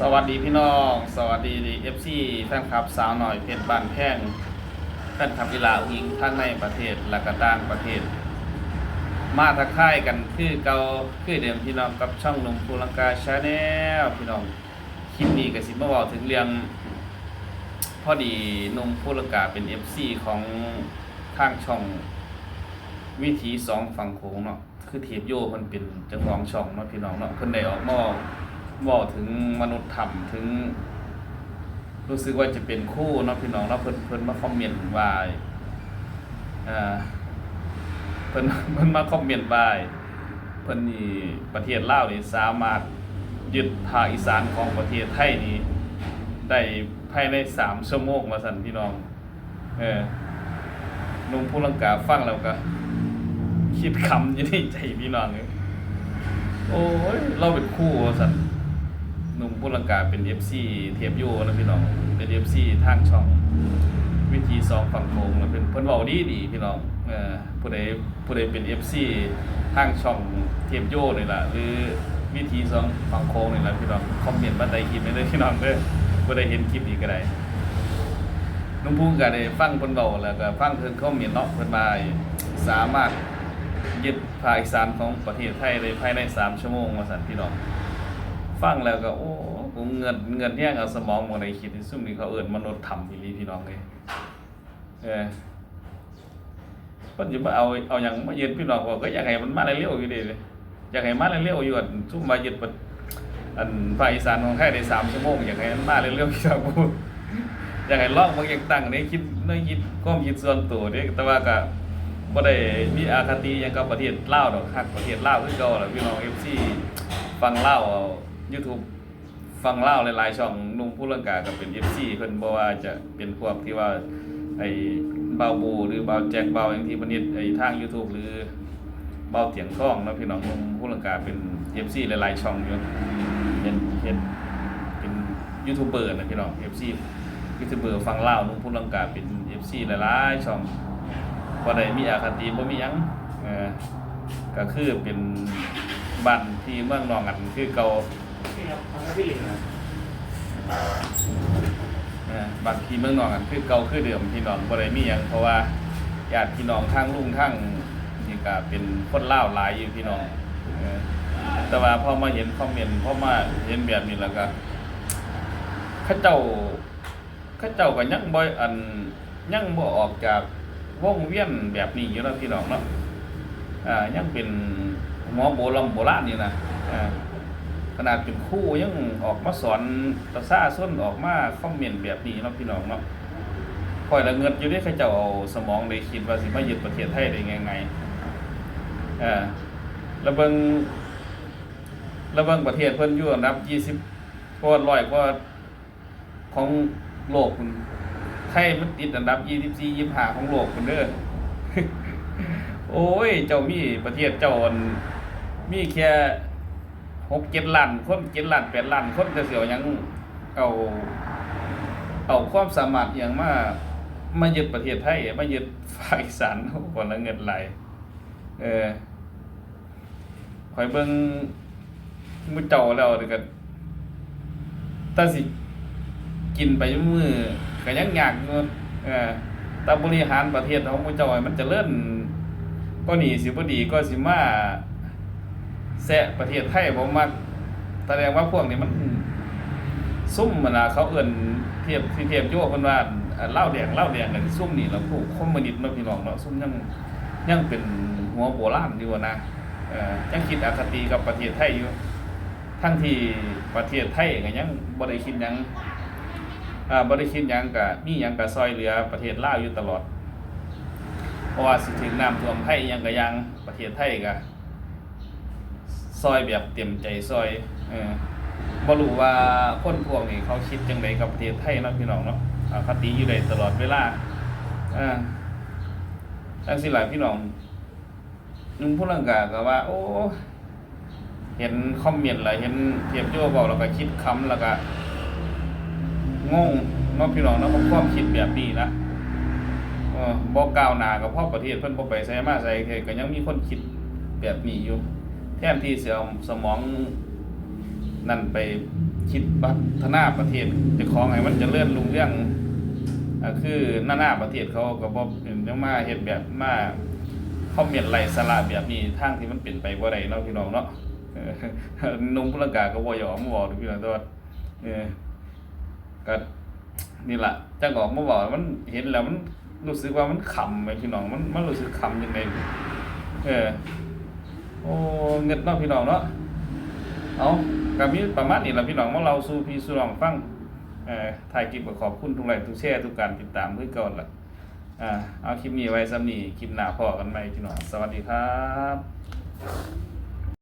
สวัสดีพี่น้อง สวัสดีเอฟซีแฟนคลับสาวหน่อยเพชรบ้านแพงแฟนคลับกีฬาอุ้งอิงทั้งในประเทศและก็ต่างประเทศ มาทักทายกันคือเก่าคือเดิมพี่น้องกับช่องหนุ่มภูลังกาชาแนลพี่น้องคลิปนี้ก็สิมาบอกถึงเรื่องพอดีหนุ่มภูลังกาเป็น FC ของทางช่องวิถีสองฝั่งโขงเนาะคือเทียบโยมันเป็นเจ้าของช่องเนาะพี่น้องเนาะเพิ่นได้ออกมาบ อกถึงมนุษย์ธรรมถึง รู้สึกว่าจะเป็นคู่เนาะพี่น้องเนาะเพิ่นเพิ่นมาคอมเมนต์ว่าอ่าเพิ่นเพิ่นมาคอมเมนต์ว่าเพิ่นนี่ประเทศลาวนี่สามารถยึดภาคอีสานของประเทศไทยนี่ได้ภายในสามชั่วโมงมาสั่นพี่น้อง เออนุ่มผู้ลังกาฟังแล้วก็คิดคำอยู่ในใจพี่น้องเลยโอ้ย เราเป็นคู่ว่าสัน หนุ่มผู้ลังกาเป็นเอฟซีเทียบโยนะพี่น้อง เป็นเอฟซีทางช่อง วิธีสองฝั่งโขงแล้วเป็นเพิ่นเว้าดีดีพี่น้องเอ่อผู้ใดผู้ใดเป็นเอฟซีทางช่องเทียบโยนี่ล่ะหรือวิธีสองฝั่งโขงนี่ล่ะพี่น้องคอมเมนต์มาใต้คลิปได้เลยพี่น้องเด้อผู้ใดเห็นคลิปนี้ก็ได้น้องพุ่งก็ได้ฟังเพิ่นเว้าแล้วก็ฟังเพิ่นคอมเมนต์เนาะเพิ่นว่าสามารถยึดภาคอีสานของประเทศไทยได้ภายใน 3 ชั่วโมงว่าซั่นพี่น้อง ฟังแล้วก็โอ้ผมเงินเงินแย่งเอาสมองบ่ได้คิดซุ่มนี่เขาเอิ้นมนุษย์ธรรมอีลีพี่น้องเอ้ยเออเพิ่นสิมาเอาเอาหยังมายึดพี่น้องว่าก็อยากให้มันมาเร็วๆอยู่ด้เลยอยากให้มาเร็วๆอยู่อันซุ่มมาเยึดประอันภาคอีสานของไทยได้3ชั่วโมงอยากให้มันมาเร็วๆพี่น้องพูดอยากให้ลองบางอย่างตั้งในคิดในคิดความคิดส่วนตัวเด้แต่ว่าก็บ่ได้มีอาคติยังกับประเทศลาวดอกฮักประเทศลาวคือเก่าล่ะพี่น้อง FC ฟังลาวเอา YouTube ฟังเล่าหลายๆช่องนุ่มผู้ลังกาก็เป็น FC เพิ่นบ่ว่าจะเป็นพวกที่ว่าไอ้เบาบูหรือเบาแจ็คเบาอย่างที่เพิ่นเฮ็ดไอ้ทาง YouTube หรือเบาเตียงทองเนาะพี่น้องนุ่มผู้ลังกาเป็น FC หลายๆช่องอยู่เห็นเห็นเป็นยูทูบเบอร์นะพี่น้อง FC ยูทูบเบอร์ฟังเล่านุ่มผู้ลังกาเป็น FC หลายๆช่องบ่ได้มีอคติบ่มีหยังเออก็คือเป็นบ้านที่เมืองนองกันคือเก่า บทางพี่ลิงนะเออบางทีเมืองนองกันคือเก่าคือเดิมพี่น้องบ่ได้มีหยังเพราะว่าญาติพี่น้องทางลุงทางนี่ก็เป็นคนลาวหลายอยู่พี่น้องเออแต่ว่าพอมาเห็นคอมเมนต์พอมาเห็นแบบนี้แล้วก็เขาเจ้าเขาเจ้าก็ยังบ่อันยังบ่ออกจากวงเวียนแบบนี้อยู่เนาะพี่น้องเนาะอ่ายังเป็นหมอโบราณโบราณนี่นะอ่า ขนาดเป็นคู่ยังออกมาสอนประชาชนออกมาคอมเมนต์แบบนี้เนาะพี่น้องเนาะคอยละเงิดอยู่ที่เขาเจ้าเอาสมองได้คิดว่าสิมายึดประเทศไทยได้ไงไงอ่าแล้วเบิงแล้วเบิงประเทศเพิ่นอยู่อันดับ20กว่าร้อยกว่าของโลกคุณไทยมันติดอันดับ24 25ของโลกคุณเด้อโอ้ย เจ้ามีประเทศเจ้าอันมีแค่ หกเจ็ดล้านคนเจ็ดล้านแปดล้านคนจะเสียวยังเอาเอาความสามารถอย่างมามายึดประเทศไทยมายึดภาคอีสานคนละเงินไหลเออคอยเบิ่งมือเจ้าแล้วเดี๋ยวก็ถ้าสิกินไปมือก็ยังยากอยู่เออต่บริหารประเทศของมือเจ้ามันจะเลื่อนก็หนีสิบ่ดีก็สิมา แซะประเทศไทยผมมักแสดงว่าพวกนี้มัน ซุ่มมันนะเขาเอื่นเทียบที่เทียบโยกคนว่าอ่าเล้าแดงเล้าแดงกันซุ่มนี่เราพวกคมมนิสต์เนาพี่น้องเนาซุ่มยังยังเป็นหัวโบราณอยู่นะยังคิดอคติกับประเทศไทยอยู่ทั้งที่ประเทศไทยก็ยังบ่ได้คิดยังบ่ได้คิดยังก็มียังก็ซอยเหลือประเทศลาวอยู่ตลอด เพราะว่าสิถึงน้ำท่วมไทยยังก็ยังประเทศไทยก็ ซอยแบบเต็มใจซอยเออบ่รู้ว่าคนพวกนี้เขาคิดจังไดกับประเทศไทยเนาะพี่น้องเนาะอคติอยู่ได้ตลอดเวลาอ่าจังสิหลายพี่น้องนุ่มผู้ลังกาก็ว่า โอ้เห็นคอมเมนต์หลายเห็นเทียบโจ้บอกแล้วก็คิดคำแล้วก็งงเนาะพี่น้องเนาะผมความคิดแบบนี้นะเออบ่ก้าวหน้ากับพ่อประเทศเพิ่นบ่ไปใส่มาใส่เทศก็ยังมีคนคิดแบบนี้อยู่ แทนที่จะเอาสมองนั่นไปคิดพัฒนาประเทศจะของให้มันจะเลื่อนลุงเรื่องคือหน้าหน้าประเทศเขาก็บ่ยังมาเฮ็ดแบบมาคอมเมนต์ไร้สาระแบบนี้ทางที่มันเป็นไปบ่าได้เนาะพี่น้องเนาะนุ่มพลังกาก็บ่ยอมมาบอกเด้อพี่น้องต่ว่าเออก็นี่แหละจังออกมาบอกมันเห็นแล้วมันรู้สึกว่ามันขำไปพี่น้องมันมันรู้สึกขำจังไดเออ อ้เงินเนาะพี่น้องเนาะเอาก็มีประมาณนี้ล่ะพี่น้องมาเราสู่พี่สู่น้องฟังเอ่อถ่ายคลิปก็ขอบคุณทุกไลค์ทุกแชร์ทุกการติดตามคือก่อนละอ่าเอาคลิปนี้ไว้ซ้ำนี้คลิปหน้าพอกันไหมพี่น้องสวัสดีครับ